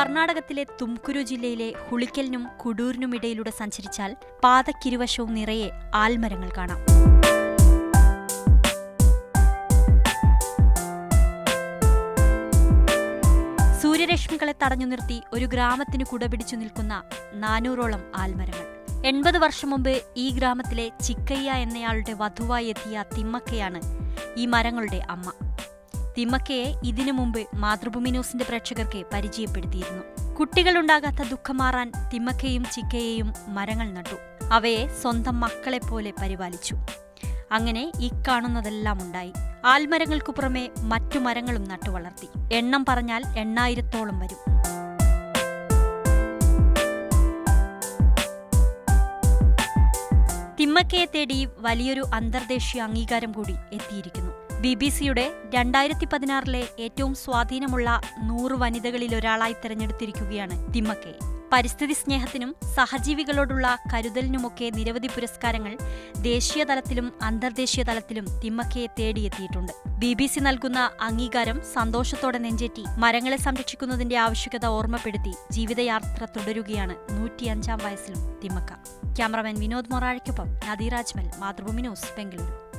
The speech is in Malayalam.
കർണാടകത്തിലെ തുംകുരു ജില്ലയിലെ ഹുളിക്കലിനും കുഡൂരിനും ഇടയിലൂടെ സഞ്ചരിച്ചാൽ പാതക്കിരുവശവും നിറയെ ആൽമരങ്ങൾ കാണാം. സൂര്യരശ്മികളെ തടഞ്ഞു നിർത്തി ഒരു ഗ്രാമത്തിന് കുടപിടിച്ചു നിൽക്കുന്ന നാനൂറോളം ആൽമരങ്ങൾ. എൺപത് വർഷം മുമ്പ് ഈ ഗ്രാമത്തിലെ ചിക്കയ്യ എന്നയാളുടെ വധുവായി എത്തിയ തിമ്മക്കയാണ് ഈ മരങ്ങളുടെ അമ്മ. തിമ്മക്കയെ ഇതിനു മുമ്പ് മാതൃഭൂമി ന്യൂസിന്റെ പ്രേക്ഷകർക്ക് പരിചയപ്പെടുത്തിയിരുന്നു. കുട്ടികളുണ്ടാകാത്ത ദുഃഖം മാറാൻ തിമ്മക്കയും ചിക്കയെയും മരങ്ങൾ നട്ടു. അവയെ സ്വന്തം മക്കളെപ്പോലെ പരിപാലിച്ചു. അങ്ങനെ ഈ കാണുന്നതെല്ലാം ഉണ്ടായി. ആൽമരങ്ങൾക്കു പുറമെ മറ്റു മരങ്ങളും നട്ടുവളർത്തി എണ്ണം പറഞ്ഞാൽ എണ്ണായിരത്തോളം വരും. തിമ്മക്കയെ തേടി വലിയൊരു അന്തർദേശീയ അംഗീകാരം കൂടി എത്തിയിരിക്കുന്നു. ബി ബി സിയുടെ രണ്ടായിരത്തി പതിനാറിലെ ഏറ്റവും സ്വാധീനമുള്ള നൂറ് വനിതകളിൽ ഒരാളായി തെരഞ്ഞെടുത്തിരിക്കുകയാണ് തിമ്മക്കെ. പരിസ്ഥിതി സ്നേഹത്തിനും സഹജീവികളോടുള്ള കരുതലിനുമൊക്കെ നിരവധി പുരസ്കാരങ്ങൾ ദേശീയ തലത്തിലും അന്തർദേശീയ തലത്തിലും തിമ്മക്കയെ തേടിയെത്തിയിട്ടുണ്ട്. ബി ബി സി നൽകുന്ന അംഗീകാരം സന്തോഷത്തോടെ നെഞ്ചേറ്റി മരങ്ങളെ സംരക്ഷിക്കുന്നതിന്റെ ആവശ്യകത ഓർമ്മപ്പെടുത്തി ജീവിതയാത്ര തുടരുകയാണ് നൂറ്റിയഞ്ചാം വയസ്സിലും തിമ്മക്ക. ക്യാമറമാൻ വിനോദ് മൊറാഴയ്ക്കൊപ്പം നദീരാജ്മൽ മാതൃഭൂമി ന്യൂസ് ബംഗളൂരു.